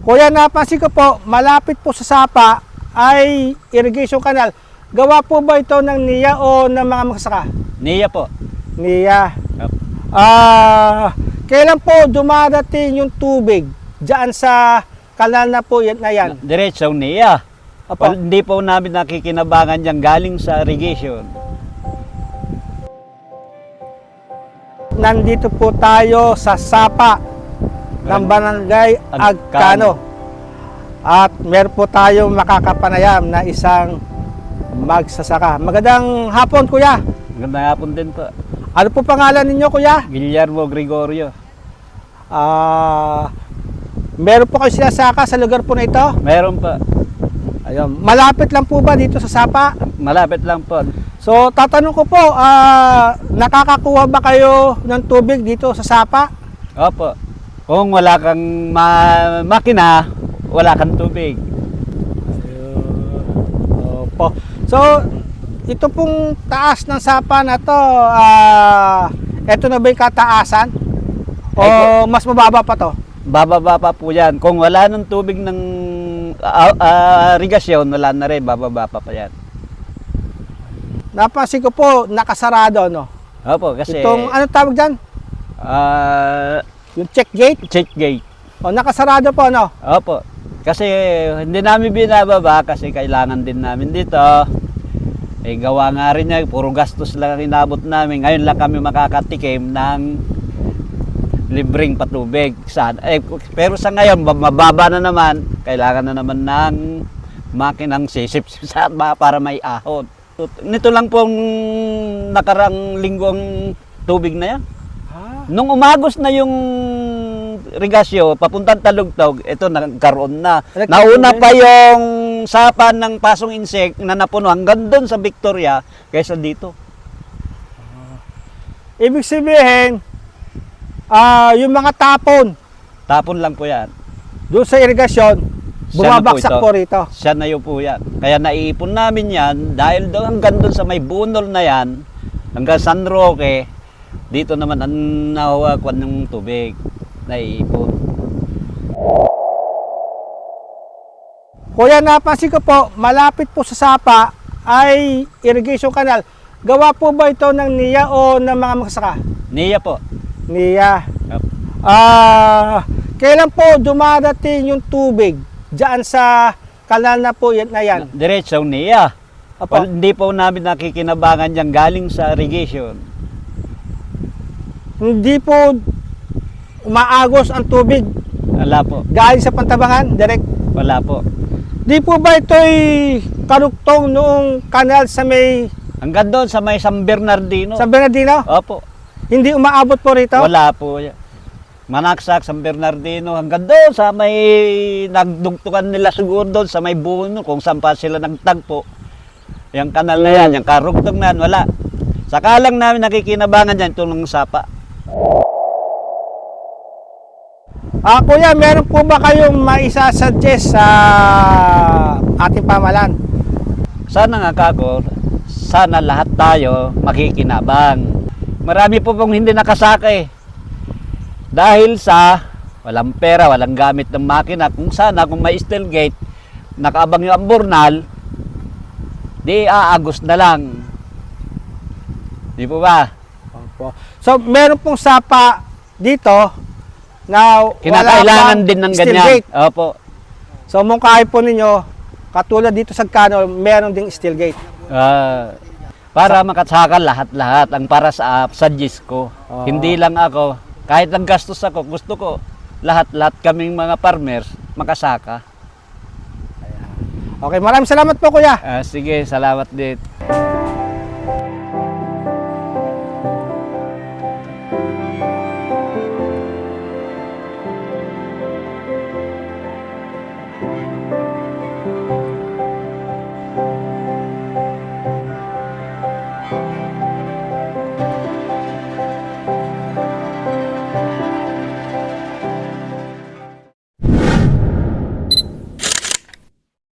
Kuya, napansin ko po, malapit po sa Sapa ay irrigation canal. Gawa po ba ito ng NIA o ng mga magsasaka? Niya po. NIA. Opo. Ah, kailan po dumadating yung tubig diyan sa kanal na po yan, na yan? Diretso niya. Opo. Wal- Hindi po namin nakikinabangan yan galing sa irrigation. Nandito po tayo sa Sapa ng Barangay Agkano. At meron po tayong makakapanayam na isang magsasaka. Magandang hapon, kuya. Magandang hapon din po. Ano po pangalan ninyo, kuya? Guillermo Gregorio. Ah, meron po kayo sinasaka sa lugar po na ito? Meron po. Ayun. Malapit lang po ba dito sa Sapa? Malapit lang po. So, tatanong ko po, ah, nakakakuha ba kayo ng tubig dito sa Sapa? Opo. Kung wala kang ma- makina, wala kang tubig. Opo. So, ito pong taas ng Sapa na to, ah, ito na ba yung kataasan? O Ay, mas mababa pa to? Bababa pa po yan. Kung wala ng tubig ng ah, ah, irigasyon, wala na rin. Bababa pa pa yan. Napansin ko po, nakasarado, no? Opo, kasi Itong, ano tawag dyan? ah, Yung check gate? check gate. O, nakasarado po, no? Opo. Kasi hindi namin binababa kasi kailangan din namin dito. Eh gawa nga rin niya, puro gastos lang ang inabot namin. Ngayon lang kami makakatikim ng libreng patubig. Sana. Eh, pero sa ngayon, mababa na naman. Kailangan na naman ng makinang sisip sa para may ahon. Nito lang pong nakarang linggong tubig na yan. Ah, Nung umagos na yung rigasyo, papuntang Talugtog, ito nagkaroon na. Nauna pa yung sapan ng pasong insect na napuno hanggang doon sa Victoria kaysa dito. ibig sabihin, ah, yung mga tapon Tapon lang po yan. doon sa irigasyon, Siya na po bumabaksak ito. po rito. Siya na yun po yan. Kaya naiipon namin yan dahil doon hanggang doon sa may bunol na yan, hanggang San Roque, dito naman ang nahawakan ng tubig. Naiipon. Kuya, napansin ko po, malapit po sa Sapa ay irrigation canal. Gawa po ba ito ng NIA o ng mga magsasaka? Niya po. NIA. Yep. Ah, kailan po dumadating yung tubig diyan sa kanal na po yan, na yan? Diretso niya. Apo. Wal- hindi po namin nakikinabangan yan galing sa irrigation. Hindi po umaagos ang tubig Wala po. galing sa pantabangan, direct. Wala po. Di po ba ito'y karuktong noong kanal sa may Hanggang doon sa may San Bernardino. San Bernardino? Opo. Hindi umaabot po rito? Wala po. Manaksak, San Bernardino. Hanggang doon sa may nagdugtukan nila siguro doon sa may buno kung saan pa sila nagtagpo. Yung kanal na yan, yung karugtong na yan, wala. Saka lang namin nakikinabangan yan itong sapa. Ah, kuya, meron po ba kayong maisa-suggest sa ating pamalan? Sana nga kako, sana lahat tayo makikinabang. Marami po pong hindi nakasakay. Dahil sa walang pera, walang gamit ng makina. Kung sana, kung may steel gate, nakaabang yung amburnal, di aagos na lang. Di po ba? Opo. So, meron pong sapa dito na Kinakailangan din ng ganyan. gate. Opo. So, mungkahi po ninyo, katulad dito sa Kano, meron ding steel gate. Ah, para makasaka lahat-lahat ang para sa sa Diyos ko. Oo. Hindi lang ako. Kahit ang gastos ako, gusto ko lahat-lahat kaming mga farmers makasaka. Okay, maraming salamat po kuya. Ah, sige, salamat din.